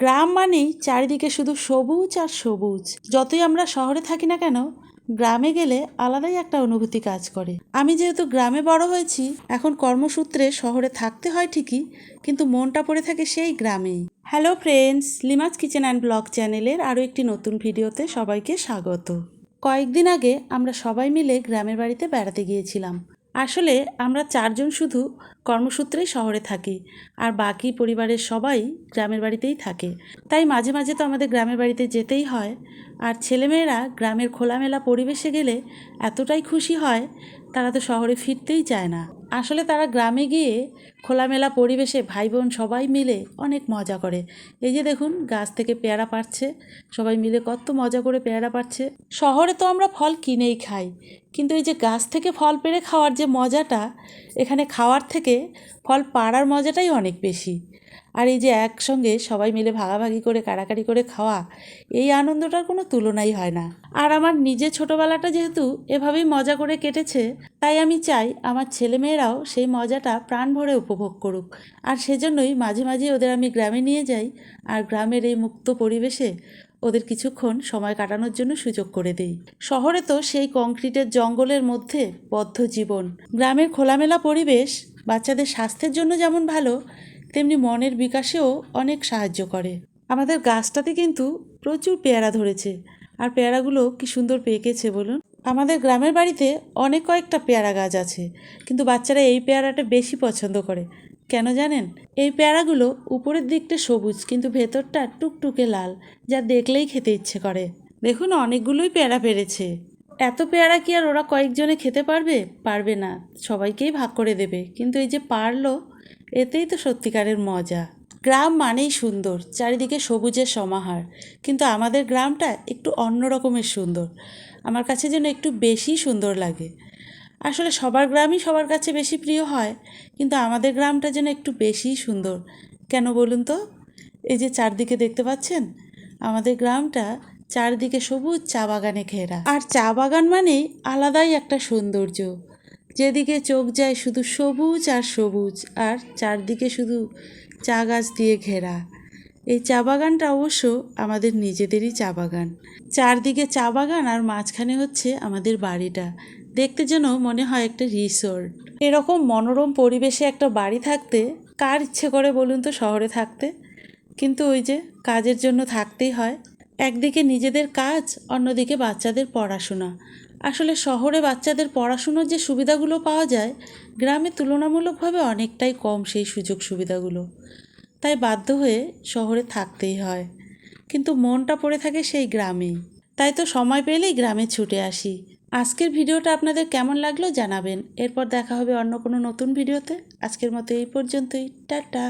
গ্রাম মানেই চারিদিকে শুধু সবুজ আর সবুজ। যতই আমরা শহরে থাকি না কেন, গ্রামে গেলে আলাদাই একটা অনুভূতি কাজ করে। আমি যেহেতু গ্রামে বড় হয়েছি, এখন কর্মসূত্রে শহরে থাকতে হয় ঠিকই, কিন্তু মনটা পড়ে থাকে সেই গ্রামেই। Hello friends Limaj kitchen and blog চ্যানেলের আরও একটি নতুন ভিডিওতে সবাইকে স্বাগত। কয়েকদিন আগে আমরা সবাই মিলে গ্রামের বাড়িতে বেড়াতে গিয়েছিলাম। আসলে আমরা চারজন শুধু কর্মসূত্রেই শহরে থাকি, আর বাকি পরিবারের সবাই গ্রামের বাড়িতেই থাকে। তাই মাঝে মাঝে তো আমাদের গ্রামের বাড়িতে যেতেই হয়, আর ছেলেমেয়েরা গ্রামের খোলামেলা পরিবেশে গেলে এতটাই খুশি হয়, তারা তো শহরে ফিরতেই চায় না। আসলে তারা গ্রামে গিয়ে খোলামেলা পরিবেশে ভাই বোন সবাই মিলে অনেক মজা করে। এই যে দেখুন, গাছ থেকে পেয়ারা পাড়ছে, সবাই মিলে কত মজা করে পেয়ারা পাড়ছে। শহরে তো আমরা ফল কিনেই খাই কিন্তু এই যে গাছ থেকে ফল পেড়ে খাওয়ার যে মজাটা, এখানে খাওয়ার থেকে ফল পাড়ার মজাটাই অনেক বেশি। আর এই যে একসঙ্গে সবাই মিলে ভাগাভাগি করে, কাড়াকাড়ি করে খাওয়া, এই আনন্দটার কোনো তুলনাই হয় না। আর আমার নিজের ছোটোবেলাটা যেহেতু এভাবেই মজা করে কেটেছে, তাই আমি চাই আমার ছেলেমেয়েরাও সেই মজাটা প্রাণ ভরে উপভোগ করুক। আর সেজন্যই মাঝে মাঝে ওদের আমি গ্রামে নিয়ে যাই, আর গ্রামের এই মুক্ত পরিবেশে ওদের কিছুক্ষণ সময় কাটানোর জন্য সুযোগ করে দেই। শহরে তো সেই কংক্রিটের জঙ্গলের মধ্যে বদ্ধ জীবন। গ্রামের খোলামেলা পরিবেশ, বাচ্চাদের স্বাস্থ্যের জন্য যেমন ভালো, তেমনি মনের বিকাশেও অনেক সাহায্য করে। আমাদের গাছটাতে কিন্তু প্রচুর পেয়ারা ধরেছে। আর পেয়ারাগুলো কি সুন্দর পেকেছে বলুন? আমাদের গ্রামের বাড়িতে অনেক কয়েকটা পেয়ারা গাছ আছে, কিন্তু বাচ্চারা এই পেয়ারাটা বেশি পছন্দ করে। কেন জানেন? এই পেয়ারাগুলো উপরের দিকটা সবুজ, কিন্তু ভেতরটা টুকটুকে লাল, যা দেখলেই খেতে ইচ্ছে করে। দেখুন, অনেকগুলোই পেয়ারা পেরেছে। এত পেয়ারা কি আর ওরা কয়েকজনে খেতে পারবে? পারবে না। সবাইকেই ভাগ করে দেবে। কিন্তু এই যে পারল, এতেই তো সত্যিকারের মজা। গ্রাম মানেই সুন্দর, চারিদিকে সবুজের সমাহার। কিন্তু আমাদের গ্রামটা একটু অন্য রকমের সুন্দর। আমার কাছে যেন একটু বেশি সুন্দর লাগে। আসলে সবার গ্রামই সবার কাছে বেশি প্রিয় হয়, কিন্তু আমাদের গ্রামটা যেন একটু বেশিই সুন্দর। কেন বলুন তো? এই যে চারদিকে দেখতে পাচ্ছেন, আমাদের গ্রামটা চারদিকে সবুজ চা বাগানে ঘেরা। আর চা বাগান মানেই আলাদাই একটা সৌন্দর্য। যেদিকে চোখ যায় শুধু সবুজ আর সবুজ, আর চারদিকে শুধু চা গাছ দিয়ে ঘেরা। এই চা বাগানটা অবশ্য আমাদের নিজেদেরই চা বাগান। চারদিকে চা বাগান আর মাঝখানে হচ্ছে আমাদের বাড়িটা। দেখতে যেন মনে হয় একটা রিসোর্ট। এরকম মনোরম পরিবেশে একটা বাড়ি থাকতে কার ইচ্ছে করে বলুন তো শহরে থাকতে? কিন্তু ওই যে কাজের জন্য থাকতেই হয়। একদিকে নিজেদের কাজ, অন্যদিকে বাচ্চাদের পড়াশোনা। আসলে শহরে বাচ্চাদের পড়াশুনোর যে সুবিধাগুলো পাওয়া যায়, গ্রামে তুলনামূলকভাবে অনেকটাই কম সেই সুযোগ সুবিধাগুলো। তাই বাধ্য হয়ে শহরে থাকতেই হয়। কিন্তু মনটা পড়ে থাকে সেই গ্রামেই। তাই তো সময় পেলেই গ্রামে ছুটে আসি। আজকের ভিডিওটা আপনাদের কেমন লাগল জানাবেন। এরপর দেখা হবে অন্য কোনো নতুন ভিডিওতে। আজকের মতো এই পর্যন্তই। টাটা।